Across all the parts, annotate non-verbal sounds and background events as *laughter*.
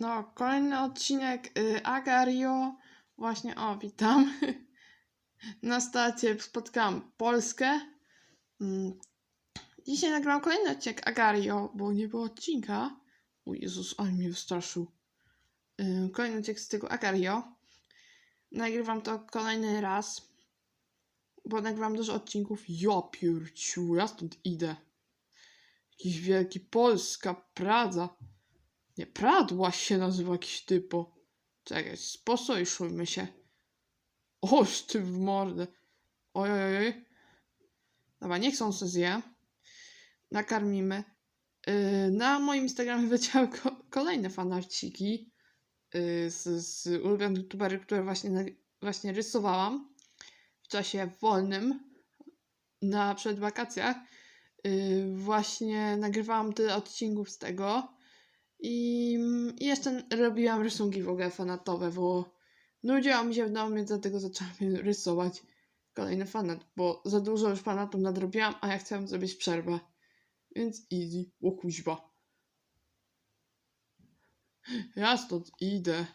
No, kolejny odcinek y, Agario. Właśnie, o, witam. *laughs* Na stacie spotkałam Polskę. Mm. Dzisiaj nagrałam kolejny odcinek Agario, bo nie było odcinka. O Jezus, ale mnie wystraszył. Y, Kolejny odcinek z tego Agario. Nagrywam to kolejny raz, bo nagrywam dużo odcinków. Ja pierciu, ja stąd idę. Jakiś wielki Polska, Pradza. Nie, Pradła się nazywa jakiś typo. Czekaj, sposojuszujmy się. Oż ty w mordę. Oj, oj, oj. Dobra, niech są se. Nakarmimy. Yy, na moim Instagramie *laughs* wleciały ko kolejne fanarciki yy, z, z ulubionych youtuberów, które właśnie, właśnie rysowałam w czasie wolnym na przed wakacjach. Yy, właśnie nagrywałam tyle odcinków z tego. I, I jeszcze robiłam rysunki w ogóle fanatowe, bo nudziło mi się w domu, więc dlatego zaczęłam rysować kolejny fanat, bo za dużo już fanatów nadrobiłam, a ja chciałam zrobić przerwę. Więc easy, o kuźba. Ja stąd idę.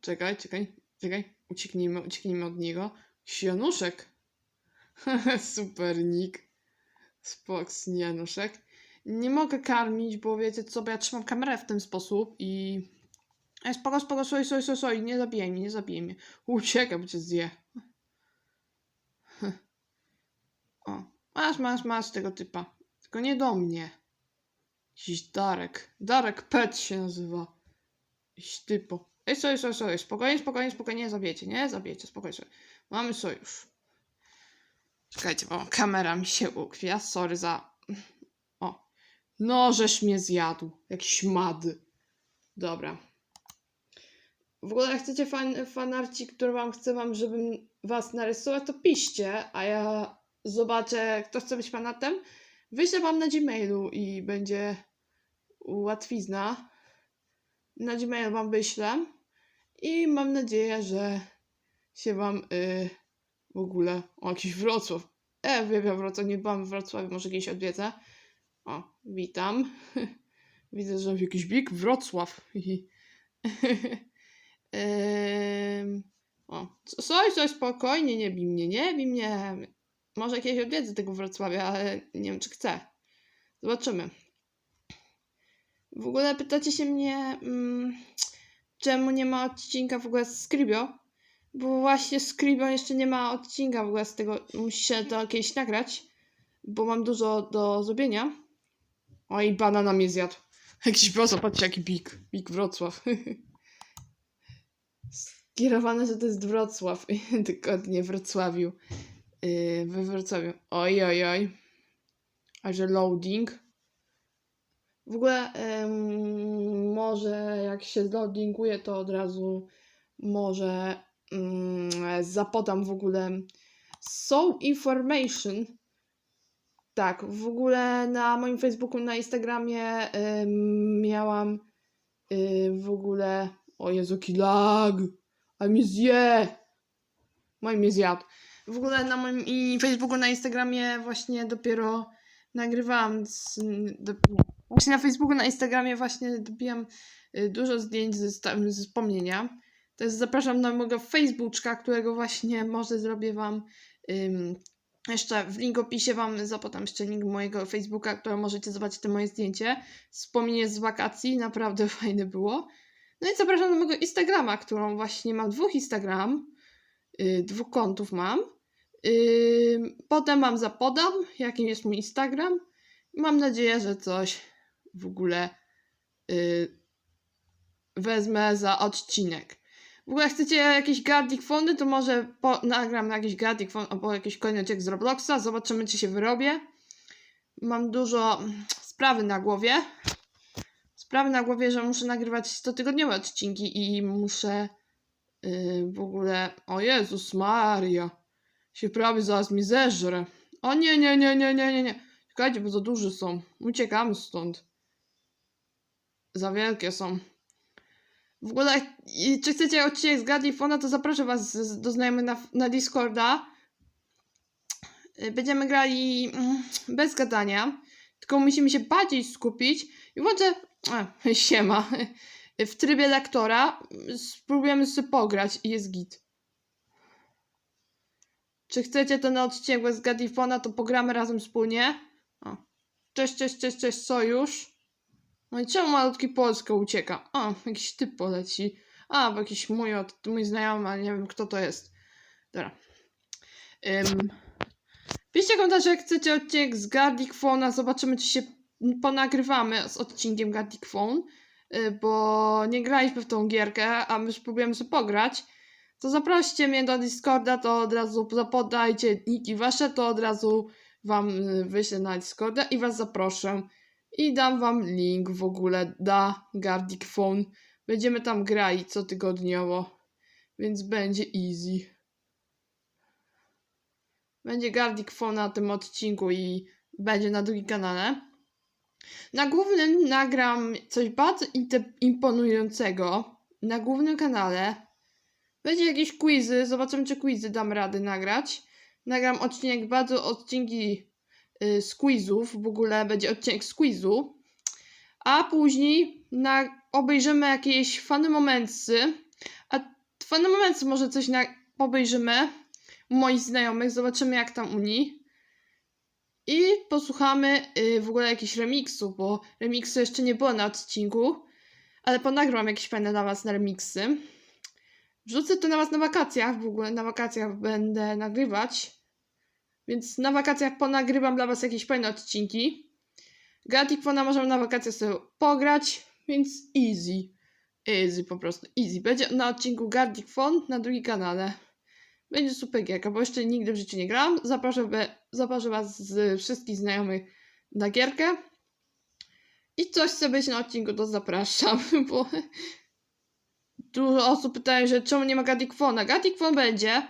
Czekaj, czekaj, czekaj. Ucieknijmy, ucieknijmy od niego. Januszek. *laughs* Super nick. Spoks Januszek nie mogę karmić, bo wiecie co, bo ja trzymam kamerę w ten sposób i... Ej, spoko, spoko, soj, soj, soj, soj, nie zabijaj mnie, nie zabijaj mnie. Uciekaj, bo cię zje. *laughs* O, masz, masz, masz tego typa. Tylko nie do mnie. Jakiś Darek. Darek Pet się nazywa. Jakiś typo. Ej, soj, soj, soj, spokojnie, spokojnie, spokojnie, nie zabijecie, nie zabijecie, spokojnie, spokojnie. Mamy sojusz. Czekajcie, bo kamera mi się ukwia, sorry za... No, żeś mnie zjadł. Jakiś mad. Dobra. W ogóle jak chcecie fan, fanarci, które wam chcę wam, żebym was narysować, to piszcie, a ja zobaczę, kto chce być fanatem. Wyślę wam na Gmailu i będzie łatwizna. Na Gmailu wam wyślę i mam nadzieję, że się wam y, w ogóle... O, jakiś Wrocław. E, wiem, Wrocław, nie byłam w Wrocławiu, może kiedyś odwiedzę. O, witam. *laughs* Widzę, że jakiś big Wrocław. *laughs* O, coś, coś, spokojnie, nie bij mnie, nie bij mnie. Może kiedyś odwiedzę tego Wrocławia, ale nie wiem, czy chcę. Zobaczymy. W ogóle pytacie się mnie, mm, czemu nie ma odcinka w ogóle z Scribio? Bo właśnie Scribio jeszcze nie ma odcinka w ogóle z tego, musi się to kiedyś nagrać, bo mam dużo do zrobienia. Oj, banana mnie zjadł. *laughs* Jakiś boso, patrzcie jaki big. Big Wrocław. *laughs* Skierowane, że to jest Wrocław. *laughs* Tylko nie w Wrocławiu. Yy, we Wrocławiu. Oj, oj, oj. A że loading. W ogóle może jak się loadinguje, to od razu może mm, zapodam w ogóle so information tak, w ogóle na moim Facebooku, na Instagramie ym, miałam y, w ogóle. O Jezu, lag! A mnie zje! Mój mnie zjadł. W ogóle na moim i Facebooku, na Instagramie właśnie dopiero nagrywałam. Z, do, nie. Właśnie na Facebooku, na Instagramie właśnie dobijam y, dużo zdjęć ze, ze wspomnienia. Jest zapraszam na mojego Facebooka, którego właśnie może zrobię wam jeszcze w link opisie wam zapodam jeszcze link mojego Facebooka, które możecie zobaczyć to moje zdjęcie. Wspomnienie z wakacji, naprawdę *laughs* fajne było. No i zapraszam do mojego Instagrama, którą właśnie mam dwóch Instagram, yy, dwóch kontów mam. Yy, potem wam zapodam, jakim jest mój Instagram. Mam nadzieję, że coś w ogóle yy, wezmę za odcinek. W ogóle chcecie jakieś Gardic Fondy, to może po, nagram jakiś Gardic Fond albo jakiś kolejny odcinek z Robloxa. Zobaczymy, czy się wyrobię. Mam dużo mm, sprawy na głowie. Sprawy na głowie, że muszę nagrywać cotygodniowe odcinki i muszę yy, w ogóle... O Jezus Maria. Się prawie zaraz mi zeżrę. O nie, nie, nie, nie, nie, nie, nie. Czekajcie, bo za duże są. Uciekamy stąd. Za wielkie są. W ogóle, i czy chcecie odcinek z Gadifona, to zaproszę was z- do znajomych na, na Discorda. Y, Będziemy grali mm, bez gadania, tylko musimy się bardziej skupić. I włączę... A, *laughs* siema. w trybie lektora. Spróbujemy sobie pograć i jest git. Czy chcecie ten odcinek bez Gadifona, to pogramy razem wspólnie. O. Cześć, cześć, cześć, cześć, sojusz. No i czemu malutki Polska ucieka? O, jakiś typ poleci. A, bo jakiś mój, mój znajomy, ale nie wiem kto to jest. Dobra. Ym. Piszcie komentarze, jak chcecie odcinek z Gardic Phone'a. Zobaczymy, czy się ponagrywamy z odcinkiem Gardic Phone. Bo nie graliśmy w tą gierkę, a my spróbujemy sobie pograć. To zaproście mnie do Discorda, to od razu zapodajcie niki wasze, to od razu wam y, wyślę na Discorda i was zaproszę. I dam wam link w ogóle da Gardic Phone. Będziemy tam grali cotygodniowo, więc będzie easy. Będzie Gardic Phone na tym odcinku i będzie na drugim kanale. Na głównym nagram coś bardzo imponującego. Na głównym kanale będzie jakieś quizy. Zobaczymy, czy quizy dam rady nagrać. Nagram odcinek, bardzo odcinki y, z quizów. W ogóle będzie odcinek z quizu. A później na, obejrzymy jakieś fany momentsy. A fany momentsy może coś na, obejrzymy u moich znajomych. Zobaczymy, jak tam u nich. I posłuchamy y, w ogóle jakichś remixów, bo remixu jeszcze nie było na odcinku. Ale ponagram jakieś fajne dla was na remixy. Wrzucę to na was na wakacjach, w ogóle na wakacjach będę nagrywać. Więc na wakacjach ponagrywam dla was jakieś fajne odcinki. Gartic Phone możemy na wakacjach sobie pograć, więc easy. Easy po prostu, easy. Będzie na odcinku Gartic Phone na drugim kanale. Będzie super gierka, bo jeszcze nigdy w życiu nie grałam. Zaproszę, be, was z wszystkich znajomych na gierkę. I coś chce być na odcinku, to zapraszam, *laughs* bo dużo osób pytają, że czemu nie ma Gartic Phone'a. Gartic Phone będzie.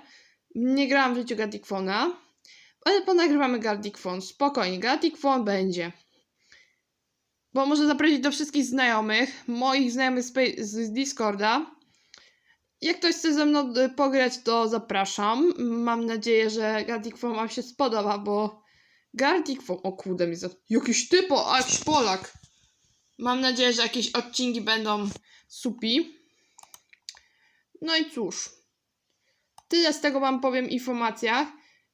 Nie grałam w życiu Gartic Phone'a. Ale ponagrywamy Gartic Phone. Spokojnie, Gartic Phone będzie. Bo może zaprosić do wszystkich znajomych, moich znajomych z, z Discorda. Jak ktoś chce ze mną y, pograć, to zapraszam. Mam nadzieję, że Gartic Phone wam się spodoba, bo Gartic Phone... O kurde, mi za... Jakiś typo, a jakiś Polak. Mam nadzieję, że jakieś odcinki będą supi. No i cóż. Tyle z tego wam powiem informacjach.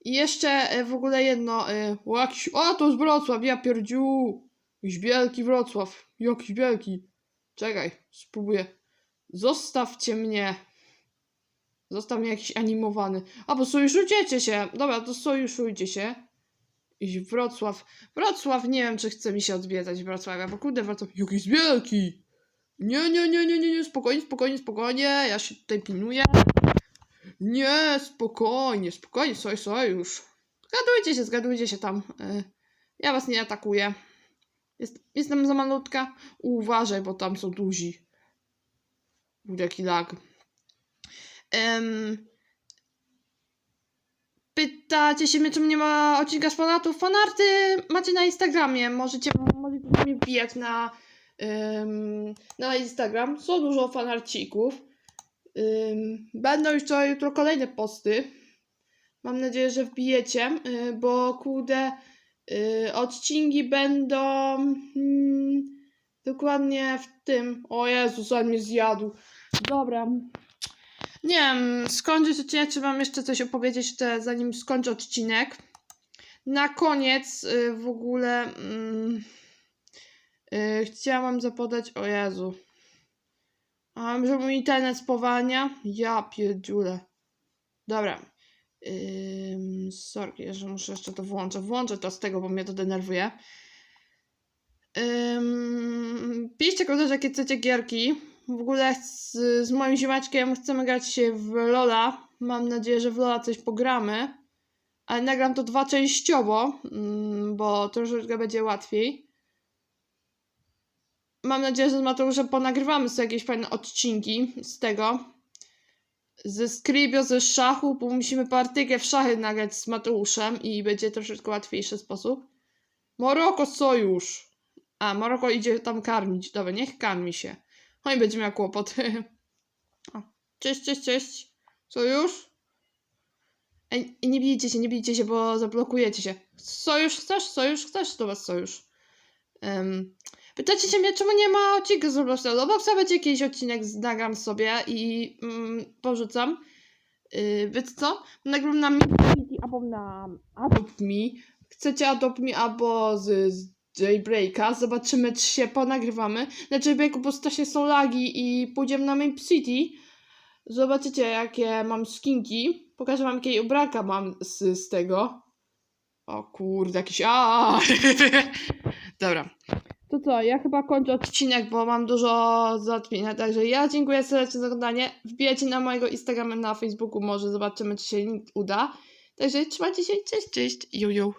I jeszcze e, w ogóle jedno. e, O, jakiś, o to jest Wrocław, ja pierdziu. Jakiś wielki Wrocław. Jakiś wielki. Czekaj, spróbuję. Zostawcie mnie. Zostaw mnie jakiś animowany. A, bo sojuszujcie się. Dobra, to sojuszujcie się. Iść Wrocław. Wrocław, nie wiem, czy chce mi się odwiedzać Wrocławia, bo kurde, Wrocław jakiś wielki. Nie, nie, nie, nie, nie, nie, spokojnie, spokojnie, spokojnie, ja się tutaj pilnuję. Nie, spokojnie, spokojnie, soj, sojusz. Zgadujcie się, zgadujcie się tam. Y, Ja was nie atakuję. Jest, jestem za malutka. Uważaj, bo tam są duzi. Jaki lag. Em, pytacie się mnie, czemu nie ma odcinka z fanartów. Fanarty macie na Instagramie. Możecie, możecie mnie wbijać na, em, na Instagram. Są dużo fanarcików. Będą już to jutro kolejne posty. Mam nadzieję, że wbijecie, y, bo kurde, y, odcinki będą mm, dokładnie w tym. O Jezus, on mnie zjadł. Dobra. Nie wiem, skończyć odcinek, czy mam jeszcze coś opowiedzieć, jeszcze zanim skończę odcinek. Na koniec y, w ogóle mm, chciałam zapodać, o Jezu, a że mój internet spowalnia? Ja pierdziule. Dobra. Ym, sorry, że muszę jeszcze to włączę. Włączę to z tego, bo mnie to denerwuje. Ym, piszcie komentarze, jakie chcecie gierki. W ogóle z, z moim ziomeczkiem chcemy grać się w Lola. Mam nadzieję, że w Lola coś pogramy. Ale nagram to dwa częściowo, ym, bo troszeczkę będzie łatwiej. Mam nadzieję, że z Mateuszem ponagrywamy sobie jakieś fajne odcinki z tego. Ze Scribio, ze szachu, bo musimy partykę w szachy nagrać z Mateuszem i będzie troszeczkę łatwiejszy sposób. Moroko sojusz. A, Maroko idzie tam karmić. Dobra, niech karmi się. No i będzie miał kłopot. O, cześć, cześć, cześć. Sojusz? Ej, nie bijcie się, nie bijcie się, bo zablokujecie się. Sojusz chcesz? Sojusz chcesz? To was sojusz. Em, Pytacie się mnie, czemu nie ma odcinka z Robloxa? Robloxa będzie jakiś odcinek, nagram sobie i mm, porzucam. Yy, wiecie co? Nagram na Midi albo na Adopt Me. Chcecie Adopt Me albo z, z Jailbreaka. Zobaczymy, czy się ponagrywamy. Na Jailbreaku po prostu się są lagi i pójdziemy na Main City. Zobaczycie, jakie mam skinki. Pokażę wam, jakie ubranka mam z, z tego. O kurde, jakiś... A! *laughs* Dobra. To co, ja chyba kończę odcinek, bo mam dużo załatwienia, także ja dziękuję serdecznie za oglądanie. Wbijajcie na mojego Instagrama na Facebooku, może zobaczymy, czy się uda. Także trzymajcie się, cześć, cześć, juju.